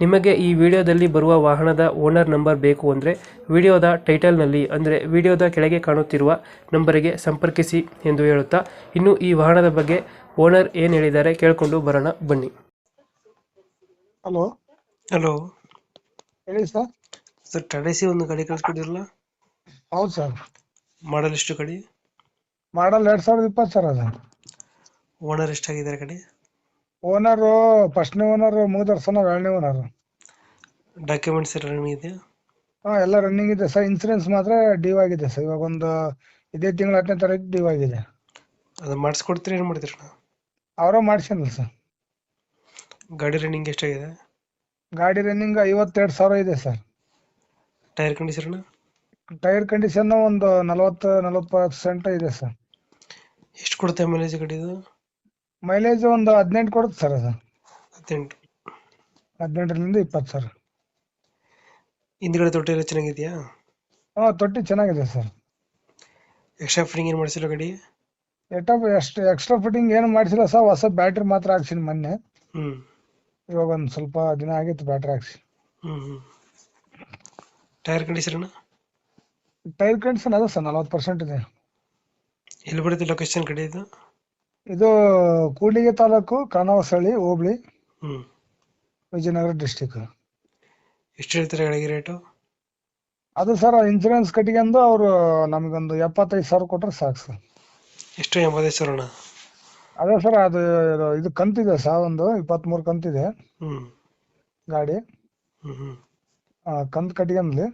ನಿಮಗೆ ಈ ವಿಡಿಯೋದಲ್ಲಿ ಬರುವ ವಾಹನದ ಓನರ್ ನಂಬರ್ ಬೇಕು ಅಂದರೆ ವಿಡಿಯೋದ ಟೈಟಲ್ನಲ್ಲಿ ಅಂದರೆ ವಿಡಿಯೋದ ಕೆಳಗೆ ಕಾಣುತ್ತಿರುವ ನಂಬರಿಗೆ ಸಂಪರ್ಕಿಸಿ ಎಂದು ಹೇಳುತ್ತಾ ಇನ್ನು ಈ ವಾಹನದ ಬಗ್ಗೆ ಓನರ್ ಏನು ಹೇಳಿದ್ದಾರೆ ಕೇಳಿಕೊಂಡು ಬರೋಣ ಬನ್ನಿ. ಹಲೋ. ಹಲೋ. ಹೇಳಿ ಸರ್. ಸರ್ ಟಾಟಾ ಒಂದು ಗಾಡಿ ಕಳಿಸ್ಕೊಡಿರಲ್ಲ ಹೌದು ಸರ್. ಮಾಡಲ್ ಎಷ್ಟು ಗಾಡಿ? ಮಾಡಲ್ ಎರಡು ಸಾವಿರದ ಇಪ್ಪತ್ತು ಸರ್ ಅದು. ಓನರ್ ಎಷ್ಟಾಗಿದ್ದಾರೆ ಗಾಡಿ? ಓನರು ಫಸ್ಟ್ನೇ ಓನರ್ ಮುಗಿದಾರ ಸರ್ ನಾವು ಎರಡನೇ ಓನರ್ ಡಾಕ್ಯುಮೆಂಟ್ಸ್ ಎಲ್ಲ ರನ್ನಿಂಗ್ ಇದೆಯಾ? ಹಾಂ ಎಲ್ಲ ರನ್ನಿಂಗ್ ಇದೆ. ಸರ್ ಇನ್ಸೂರೆನ್ಸ್ ಮಾತ್ರ ಡ್ಯೂ ಆಗಿದೆ ಸರ್ ಇವಾಗ ಒಂದು ಇದೇ ತಿಂಗಳ ಹತ್ತನೇ ತಾರೀಕು ಡ್ಯೂ ಆಗಿದೆ. ಅದು ಮಾಡಿಸ್ಕೊಡ್ತೀರಾ ಏನು ಮಾಡ್ತೀರಣ್ಣ? ಅವರ ಮಾಡ್ಸ್ಯಾನಲ್ಲ ಸರ್ ಗಾಡಿ ರನ್ನಿಂಗ್ ಎಷ್ಟಾಗಿದೆ? ಗಾಡಿ ರನ್ನಿಂಗ್ ಐವತ್ತೆರಡು ಸಾವಿರ ಇದೆ sir tyre condition tyre condition ಒಂದು ನಲವತ್ತು ನಲವತ್ತು ಪರ್ಸೆಂಟ್ ಇದೆ ಸರ್ ಎಷ್ಟು ಕೊಡುತ್ತೆ ಮೈಲೇಜ್ ಗಾಡಿದು ಮೈಲೇಜ್ ಒಂದು ಹದಿನೆಂಟು ಕೊಡುತ್ತೆ ಸರ್ ಅದು. ಹದಿನೆಂಟು. ಹದಿನೆಂಟರಿಂದ ಇಪ್ಪತ್ತು ಸರ್ ಹಿಂದ್ಗಡೆ ತೊಟ್ಟಿ ಎಲ್ಲ ಚೆನ್ನಾಗಿದೆಯಾ? ಹಾಂ ತೊಟ್ಟಿ ಚೆನ್ನಾಗಿದೆ ಸರ್ ಎಕ್ಸ್ಟ್ರಾ ಫಿಟ್ಟಿಂಗ್ ಏನು ಮಾಡಿಸಿಲ್ಲ ಗಾಡಿ? ಎಟಪ್ ಎಷ್ಟು ಎಕ್ಸ್ಟ್ರಾ ಫಿಟ್ಟಿಂಗ್ ಏನು ಮಾಡಿಸಿಲ್ಲ ಸರ್ ಹೊಸ ಬ್ಯಾಟ್ರಿ ಮಾತ್ರ ಹಾಕ್ಸಿನಿ ಮೊನ್ನೆ. ಹ್ಞೂ ಇವಾಗ ಒಂದು ಸ್ವಲ್ಪ ದಿನ ಆಗಿತ್ತು ಬ್ಯಾಟ್ರಿ ಹಾಕ್ಸಿ. ಹ್ಞೂ ಹ್ಞೂ ಟೈರ್ ಕಂಡೀಷನ್ ಟೈರ್ ಕಂಡೀಷನ್ ಅದ ಸರ್ ನಲ್ವತ್ತು ಪರ್ಸೆಂಟ್ ಇದೆ. ಎಲ್ಲಿ ಬರುತ್ತೆ ಲೊಕೇಶನ್ ಕಡೆ ಇದು? ಇದು ಕೂಡ್ಲಿಗಿ ತಾಲೂಕು ಕಾನವಸಳ್ಳಿ ಹೋಬಳಿ ಹ್ಞೂ ವಿಜಯನಗರ ಡಿಸ್ಟಿಕ್ ಎಷ್ಟು ಹೇಳ್ತಾರೆ ಗಾಡಿಗೆ ರೇಟು ಅದು ಸರ್ ಇನ್ಸೂರೆನ್ಸ್ ಕಟ್ಟಿಗೆಂದು ಅವರು ನಮಗೊಂದು ಎಪ್ಪತ್ತೈದು ಸಾವಿರ ಕೊಟ್ಟರೆ ಸಾಕು ಸರ್. ಎಷ್ಟು? ಎಂಬತ್ತೈದು ಸಾವಿರ ಅಣ್ಣ? ಅದೇ ಸರ್ ಅದು ಇದು- ಇದು ಕಂತಿದೆ ಸರ್ ಒಂದು ಇಪ್ಪತ್ತ್ಮೂರು ಕಂತಿದೆ. ಹ್ಞೂ ಗಾಡಿ. ಹ್ಞೂ ಹ್ಞೂ ಆ, ಕಂತು ಕಟ್ಕೊಂಡ್ಲಿ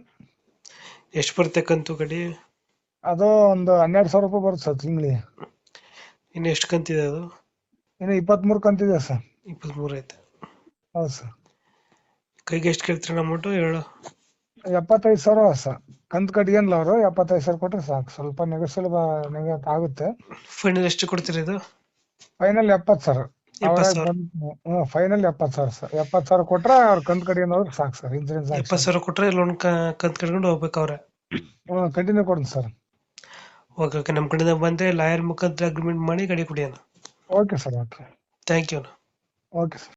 ಎಷ್ಟು ಬರುತ್ತೆ ಕಂತು ಕಟ್ಟಿ ಅದು ಒಂದು ಹನ್ನೆರಡು ಸಾವಿರ ರೂಪಾಯಿ ಬರುತ್ತೆ ಸರ್ ತಿಂಗಳಿಗೆ. ಇನ್ನು ಎಷ್ಟು ಕಂತಿದೆ ಅದು? ಇನ್ನು ಇಪ್ಪತ್ತ್ಮೂರು ಕಂತಿದೆ ಸರ್. ಇಪ್ಪತ್ತ್ಮೂರು ಐತೆ. ಹೌದು ಸರ್. ಕೈಗೆ ಎಷ್ಟು ಕೇಳ್ತೀರಿ ಅಮೌಂಟು ಹೇಳು. ಎಪ್ಪತ್ತೈದು ಸಾವಿರ ಸರ್. ಕಂತು ಕಟ್ಕೊಂಡ್ಲ ಅವರು ಎಪ್ಪತ್ತೈದು ಸಾವಿರ ಕೊಟ್ಟರೆ ಸಾಕು. ಸ್ವಲ್ಪ ನೆಗೋಸಿಯಲ್ ನೆಗೋಟ್ ಆಗುತ್ತೆ. ಫೈನಲ್ ಎಷ್ಟು ಕೊಡ್ತೀರಿ ಇದು? ಫೈನಲ್ ಎಪ್ಪತ್ತು ಸಾವಿರ. ಫೈನಲ್ ಎಪ್ಪತ್ತು ಸಾವಿರ ಸರ್. ಎಪ್ಪತ್ತು ಸಾವಿರ ಕೊಟ್ರೆ ಅವ್ರ ಕಂತು ಹೋದ್ರೆ ಸಾಕು ಸರ್. ಇನ್ಸೂರೆನ್ಸ್ ಎಪ್ಪತ್ತು ಸಾವಿರ ಕೊಟ್ಟರೆ ಲೋನ್ ಕಂತು ಕಟ್ಕೊಂಡು ಹೋಗ್ಬೇಕು ಅವ್ರೆ. ಕಂಟಿನ್ಯೂ ಕೊಡ್ತೀನಿ ಸರ್. ಓಕೆ ಓಕೆ ನಮ್ಮ ಕಡೆಯಿಂದ ಬಂದರೆ ಲಾಯರ್ ಮುಖಾಂತರ ಅಗ್ರಿಮೆಂಟ್ ಮಾಡಿ ಗಾಡಿ ಕುಡಿಯೋಣ okay sir okay. Thank you ಅಣ್ಣ. Okay sir.